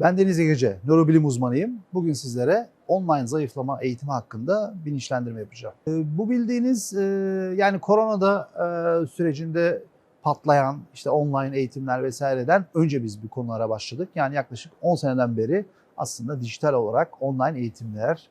Ben Deniz Egece, nörobilim uzmanıyım. Bugün sizlere online zayıflama eğitimi hakkında bilinçlendirme yapacağım. Ee, Bu bildiğiniz e, yani koronada e, sürecinde patlayan işte online eğitimler vesaireden önce biz bu konulara başladık. Yani yaklaşık 10 seneden beri aslında dijital olarak online eğitimler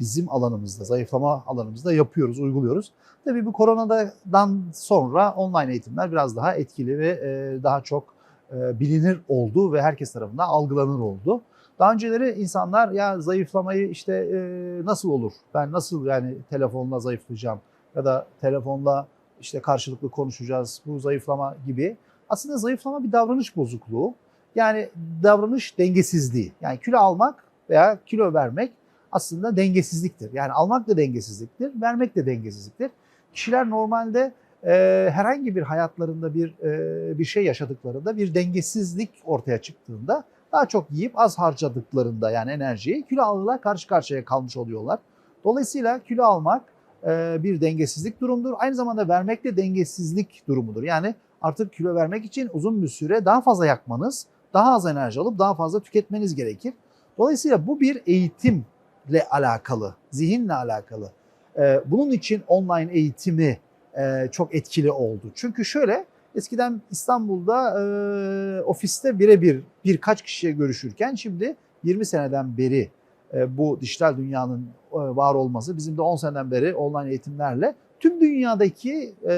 bizim alanımızda, zayıflama alanımızda yapıyoruz, uyguluyoruz. Tabii bu koronadan sonra online eğitimler biraz daha etkili ve e, daha çok bilinir oldu ve herkes tarafından algılanır oldu. Daha önceleri insanlar ya zayıflamayı işte e, nasıl olur? Ben nasıl yani telefonla zayıflayacağım ya da telefonla işte karşılıklı konuşacağız bu zayıflama gibi. Aslında zayıflama bir davranış bozukluğu. Yani davranış dengesizliği. Yani kilo almak veya kilo vermek aslında dengesizliktir. Yani almak da dengesizliktir, vermek de dengesizliktir. Kişiler normalde e, herhangi bir hayatlarında bir e, bir şey yaşadıklarında bir dengesizlik ortaya çıktığında daha çok yiyip az harcadıklarında yani enerjiyi kilo algıyla karşı karşıya kalmış oluyorlar. Dolayısıyla kilo almak e, bir dengesizlik durumdur. Aynı zamanda vermek de dengesizlik durumudur. Yani artık kilo vermek için uzun bir süre daha fazla yakmanız, daha az enerji alıp daha fazla tüketmeniz gerekir. Dolayısıyla bu bir eğitimle alakalı, zihinle alakalı. E, bunun için online eğitimi e, çok etkili oldu. Çünkü şöyle eskiden İstanbul'da e, ofiste birebir birkaç kişiye görüşürken şimdi 20 seneden beri e, bu dijital dünyanın e, var olması bizim de 10 seneden beri online eğitimlerle tüm dünyadaki e,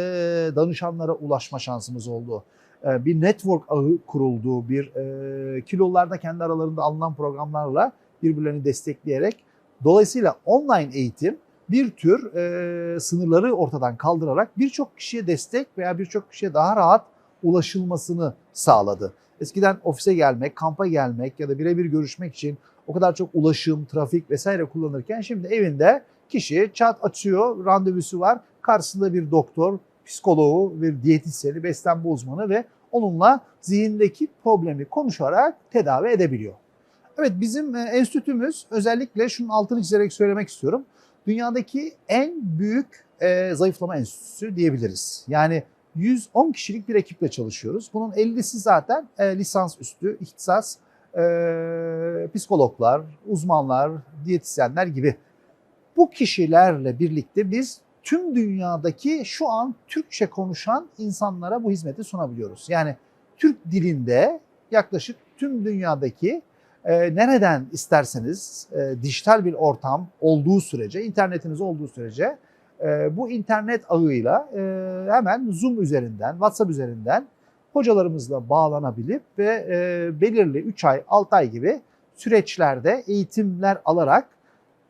danışanlara ulaşma şansımız oldu. E, bir network ağı kuruldu, bir e, kilolarda kendi aralarında alınan programlarla birbirlerini destekleyerek dolayısıyla online eğitim bir tür e, sınırları ortadan kaldırarak birçok kişiye destek veya birçok kişiye daha rahat ulaşılmasını sağladı. Eskiden ofise gelmek, kampa gelmek ya da birebir görüşmek için o kadar çok ulaşım, trafik vesaire kullanırken şimdi evinde kişi çat açıyor, randevusu var. Karşısında bir doktor, psikoloğu, bir diyetisyeni, beslenme uzmanı ve onunla zihindeki problemi konuşarak tedavi edebiliyor. Evet bizim e, enstitümüz özellikle şunun altını çizerek söylemek istiyorum dünyadaki en büyük e, zayıflama enstitüsü diyebiliriz. Yani 110 kişilik bir ekiple çalışıyoruz. Bunun 50'si zaten e, lisans üstü, ihtisas, e, psikologlar, uzmanlar, diyetisyenler gibi. Bu kişilerle birlikte biz tüm dünyadaki şu an Türkçe konuşan insanlara bu hizmeti sunabiliyoruz. Yani Türk dilinde yaklaşık tüm dünyadaki e, nereden isterseniz e, dijital bir ortam olduğu sürece, internetiniz olduğu sürece e, bu internet ağıyla e, hemen Zoom üzerinden, WhatsApp üzerinden hocalarımızla bağlanabilip ve e, belirli 3 ay, 6 ay gibi süreçlerde eğitimler alarak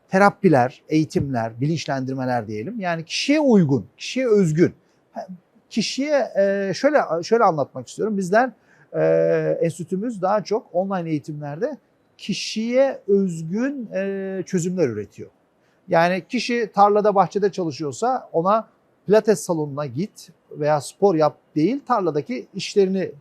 terapiler, eğitimler, bilinçlendirmeler diyelim. Yani kişiye uygun, kişiye özgün. Kişiye e, şöyle şöyle anlatmak istiyorum. Bizler e, enstitümüz daha çok online eğitimlerde kişiye özgün e, çözümler üretiyor. Yani kişi tarlada bahçede çalışıyorsa ona pilates salonuna git veya spor yap değil tarladaki işlerini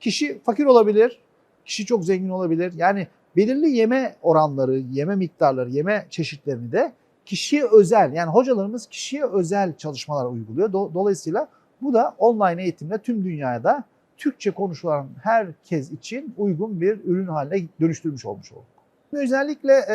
kişi fakir olabilir, kişi çok zengin olabilir. Yani belirli yeme oranları, yeme miktarları, yeme çeşitlerini de kişiye özel yani hocalarımız kişiye özel çalışmalar uyguluyor. Dolayısıyla bu da online eğitimle tüm dünyada Türkçe konuşulan herkes için uygun bir ürün haline dönüştürmüş olmuş olduk. Özellikle e,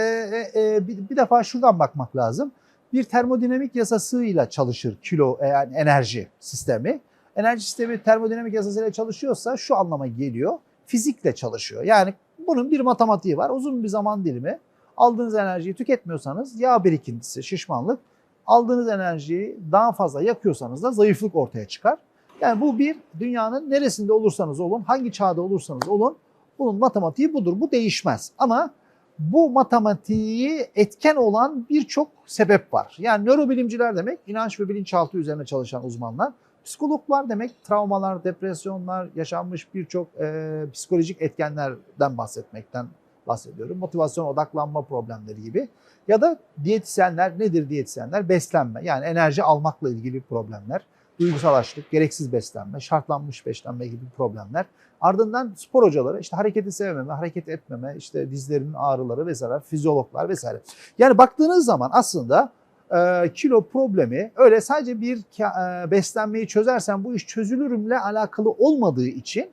e, bir, bir defa şuradan bakmak lazım. Bir termodinamik yasasıyla çalışır kilo e, yani enerji sistemi. Enerji sistemi termodinamik yasasıyla çalışıyorsa şu anlama geliyor. Fizikle çalışıyor. Yani bunun bir matematiği var. Uzun bir zaman dilimi aldığınız enerjiyi tüketmiyorsanız yağ birikintisi, şişmanlık, aldığınız enerjiyi daha fazla yakıyorsanız da zayıflık ortaya çıkar. Yani bu bir dünyanın neresinde olursanız olun, hangi çağda olursanız olun bunun matematiği budur. Bu değişmez. Ama bu matematiği etken olan birçok sebep var. Yani nörobilimciler demek inanç ve bilinçaltı üzerine çalışan uzmanlar. Psikologlar demek travmalar, depresyonlar, yaşanmış birçok e, psikolojik etkenlerden bahsetmekten bahsediyorum. Motivasyon, odaklanma problemleri gibi. Ya da diyetisyenler nedir diyetisyenler? Beslenme yani enerji almakla ilgili problemler duygusal açlık, gereksiz beslenme, şartlanmış beslenme gibi problemler. Ardından spor hocaları işte hareketi sevmeme, hareket etmeme, işte dizlerinin ağrıları vesaire, fizyologlar vesaire. Yani baktığınız zaman aslında e, kilo problemi öyle sadece bir e, beslenmeyi çözersen bu iş çözülürümle alakalı olmadığı için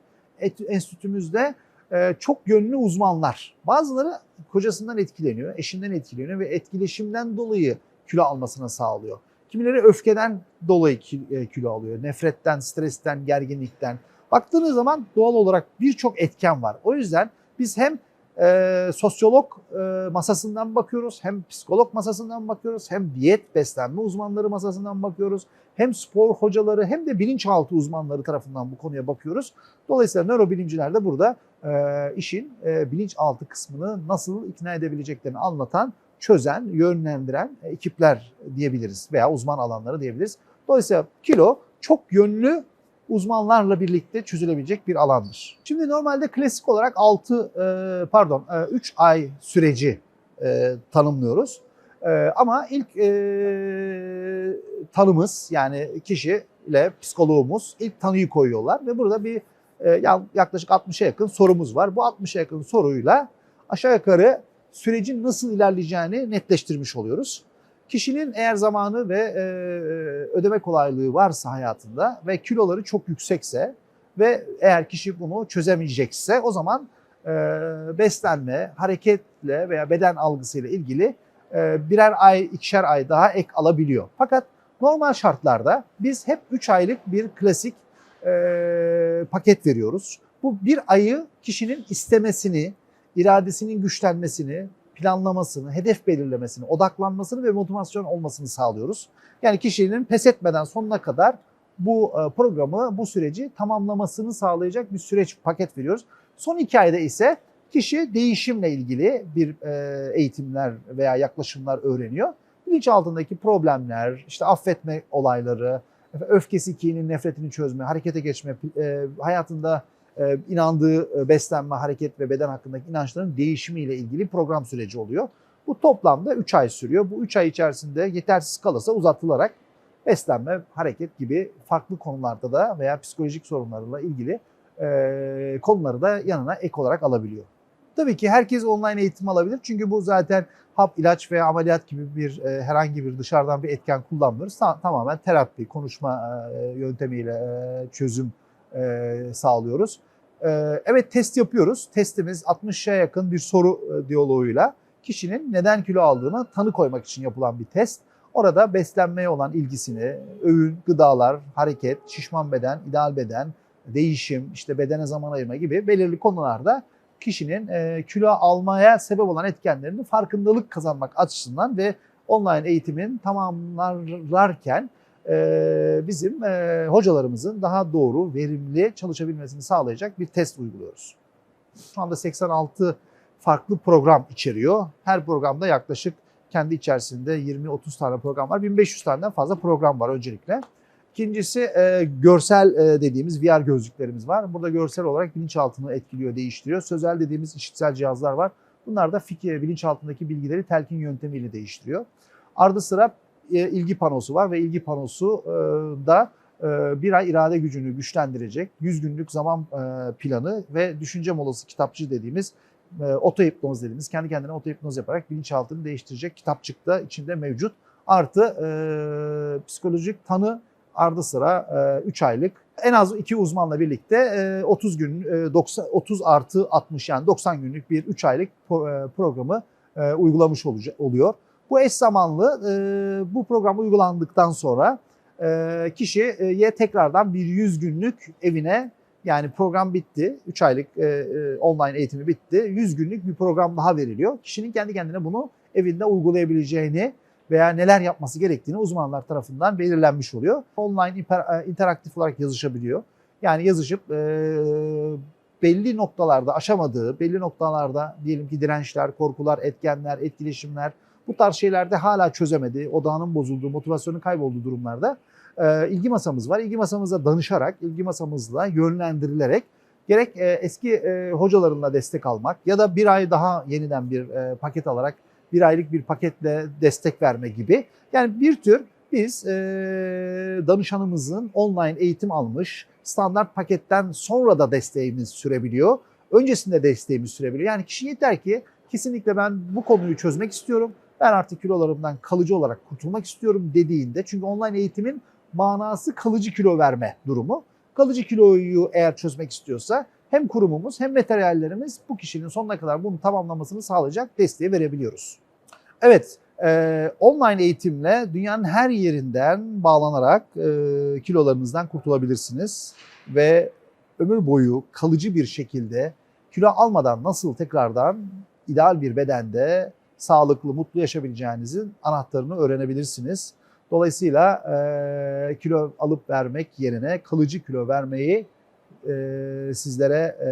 enstitümüzde e, çok yönlü uzmanlar. Bazıları kocasından etkileniyor, eşinden etkileniyor ve etkileşimden dolayı kilo almasına sağlıyor. Kimileri öfkeden dolayı e, kilo alıyor. Nefretten, stresten, gerginlikten. Baktığınız zaman doğal olarak birçok etken var. O yüzden biz hem e, sosyolog e, masasından bakıyoruz, hem psikolog masasından bakıyoruz, hem diyet beslenme uzmanları masasından bakıyoruz, hem spor hocaları hem de bilinçaltı uzmanları tarafından bu konuya bakıyoruz. Dolayısıyla nörobilimciler de burada e, işin e, bilinçaltı kısmını nasıl ikna edebileceklerini anlatan, çözen, yönlendiren e, ekipler diyebiliriz veya uzman alanları diyebiliriz. Dolayısıyla kilo çok yönlü uzmanlarla birlikte çözülebilecek bir alandır. Şimdi normalde klasik olarak 6 pardon 3 ay süreci e, tanımlıyoruz. E, ama ilk e, tanımız yani kişi ile psikoloğumuz ilk tanıyı koyuyorlar ve burada bir e, yaklaşık 60'a yakın sorumuz var. Bu 60'a yakın soruyla aşağı yukarı sürecin nasıl ilerleyeceğini netleştirmiş oluyoruz. Kişinin eğer zamanı ve e, ödeme kolaylığı varsa hayatında ve kiloları çok yüksekse ve eğer kişi bunu çözemeyecekse o zaman e, beslenme, hareketle veya beden algısıyla ilgili e, birer ay, ikişer ay daha ek alabiliyor. Fakat normal şartlarda biz hep 3 aylık bir klasik e, paket veriyoruz. Bu bir ayı kişinin istemesini, iradesinin güçlenmesini, planlamasını, hedef belirlemesini, odaklanmasını ve motivasyon olmasını sağlıyoruz. Yani kişinin pes etmeden sonuna kadar bu e, programı, bu süreci tamamlamasını sağlayacak bir süreç paket veriyoruz. Son iki ayda ise kişi değişimle ilgili bir e, eğitimler veya yaklaşımlar öğreniyor. Bilinçaltındaki problemler, işte affetme olayları, öfkesi, kinini, nefretini çözme, harekete geçme, e, hayatında e, inandığı e, beslenme, hareket ve beden hakkındaki inançların değişimiyle ilgili program süreci oluyor. Bu toplamda 3 ay sürüyor. Bu 3 ay içerisinde yetersiz kalırsa uzatılarak beslenme, hareket gibi farklı konularda da veya psikolojik sorunlarla ilgili konuları da yanına ek olarak alabiliyor. Tabii ki herkes online eğitim alabilir. Çünkü bu zaten hap, ilaç veya ameliyat gibi bir e, herhangi bir dışarıdan bir etken kullanmıyoruz. Ta- tamamen terapi, konuşma e, yöntemiyle e, çözüm e, sağlıyoruz. E, evet test yapıyoruz. Testimiz 60'a yakın bir soru e, diyaloğuyla kişinin neden kilo aldığına tanı koymak için yapılan bir test. Orada beslenmeye olan ilgisini, öğün, gıdalar, hareket, şişman beden, ideal beden, değişim, işte bedene zaman ayırma gibi belirli konularda kişinin e, kilo almaya sebep olan etkenlerini farkındalık kazanmak açısından ve online eğitimin tamamlarlarken e, bizim e, hocalarımızın daha doğru, verimli çalışabilmesini sağlayacak bir test uyguluyoruz. Şu anda 86 farklı program içeriyor. Her programda yaklaşık kendi içerisinde 20-30 tane program var. 1500 taneden fazla program var öncelikle. İkincisi e, görsel e, dediğimiz VR gözlüklerimiz var. Burada görsel olarak bilinçaltını etkiliyor, değiştiriyor. Sözel dediğimiz işitsel cihazlar var. Bunlar da fikir, bilinçaltındaki bilgileri telkin yöntemiyle değiştiriyor. Ardı sıra e, ilgi panosu var ve ilgi panosu e, da e, bir ay irade gücünü güçlendirecek 100 günlük zaman e, planı ve düşünce molası kitapçı dediğimiz e, otohipnoz dediğimiz kendi kendine otohipnoz yaparak bilinçaltını değiştirecek kitapçıkta içinde mevcut. Artı e, psikolojik tanı ardı sıra 3 aylık en az iki uzmanla birlikte e, 30 gün e, 90 30 artı 60 yani 90 günlük bir 3 aylık pro- e, programı e, uygulamış oluyor. Bu eş zamanlı e, bu program uygulandıktan sonra e, kişiye tekrardan bir 100 günlük evine yani program bitti. 3 aylık e, e, online eğitimi bitti. 100 günlük bir program daha veriliyor. Kişinin kendi kendine bunu evinde uygulayabileceğini veya neler yapması gerektiğini uzmanlar tarafından belirlenmiş oluyor. Online e, interaktif olarak yazışabiliyor. Yani yazışıp e, belli noktalarda aşamadığı, belli noktalarda diyelim ki dirençler, korkular, etkenler, etkileşimler bu tarz şeylerde hala çözemediği, odağının bozulduğu, motivasyonun kaybolduğu durumlarda e, ilgi masamız var. İlgi masamıza danışarak, ilgi masamızla yönlendirilerek gerek e, eski e, hocalarınla destek almak ya da bir ay daha yeniden bir e, paket alarak bir aylık bir paketle destek verme gibi. Yani bir tür biz e, danışanımızın online eğitim almış standart paketten sonra da desteğimiz sürebiliyor. Öncesinde desteğimiz sürebiliyor. Yani kişi yeter ki kesinlikle ben bu konuyu çözmek istiyorum. Ben artık kilolarımdan kalıcı olarak kurtulmak istiyorum dediğinde. Çünkü online eğitimin manası kalıcı kilo verme durumu. Kalıcı kiloyu eğer çözmek istiyorsa hem kurumumuz hem materyallerimiz bu kişinin sonuna kadar bunu tamamlamasını sağlayacak desteği verebiliyoruz. Evet, e, online eğitimle dünyanın her yerinden bağlanarak e, kilolarınızdan kurtulabilirsiniz ve ömür boyu kalıcı bir şekilde kilo almadan nasıl tekrardan ideal bir bedende sağlıklı, mutlu yaşayabileceğinizin anahtarını öğrenebilirsiniz. Dolayısıyla e, kilo alıp vermek yerine kalıcı kilo vermeyi e, sizlere e,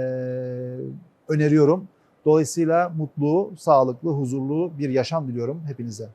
öneriyorum. Dolayısıyla mutlu, sağlıklı, huzurlu bir yaşam diliyorum hepinize.